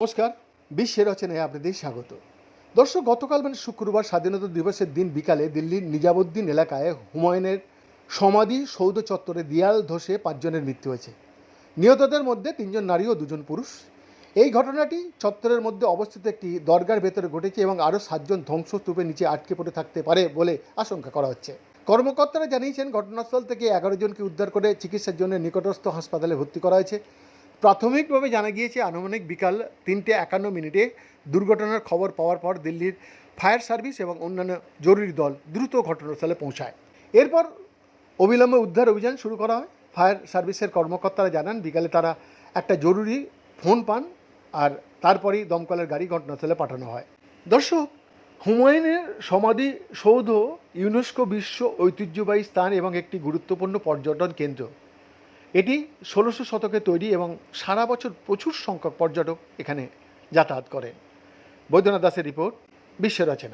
নমস্কার, বিশ্বের রচনায় আপনাদের স্বাগত। দর্শক, গতকাল মানে শুক্রবার স্বাধীনতা দিবসের দিন বিকালে দিল্লির নিজামুদ্দিন এলাকায় হুমায়ুনের সমাধি সৌধ চত্বরে দেয়াল ধসে পাঁচজনের মৃত্যু হয়েছে। নিহতদের মধ্যে তিনজন নারী ও দুজন পুরুষ। এই ঘটনাটি চত্বরের মধ্যে অবস্থিত একটি দরগার ভেতরে ঘটেছে এবং আরও সাতজন ধ্বংসস্তূপের নিচে আটকে পড়ে থাকতে পারে বলে আশঙ্কা করা হচ্ছে। কর্মকর্তারা জানিয়েছেন, ঘটনাস্থল থেকে এগারো জনকে উদ্ধার করে চিকিৎসার জন্য নিকটস্থ হাসপাতালে ভর্তি করা হয়েছে। প্রাথমিকভাবে জানা গিয়েছে, আনুমানিক বিকাল তিনটে একান্ন মিনিটে দুর্ঘটনার খবর পাওয়ার পর দিল্লির ফায়ার সার্ভিস এবং অন্যান্য জরুরি দল দ্রুত ঘটনাস্থলে পৌঁছায়। এরপর অবিলম্বে উদ্ধার অভিযান শুরু করা হয়। ফায়ার সার্ভিসের কর্মকর্তারা জানান, বিকালে তারা একটা জরুরি ফোন পান আর তারপরেই দমকলের গাড়ি ঘটনাস্থলে পাঠানো হয়। দর্শক হুমায়ুনের সমাধি সৌধ ইউনেস্কো বিশ্ব ঐতিহ্যবাহী স্থান এবং একটি গুরুত্বপূর্ণ পর্যটন কেন্দ্র। এটি ষোলোশো শতকে তৈরি এবং সারা বছর প্রচুর সংখ্যক পর্যটক এখানে যাতায়াত করেন। বৈদ্যনাথ দাসের রিপোর্ট, বিশ্ব রচনা।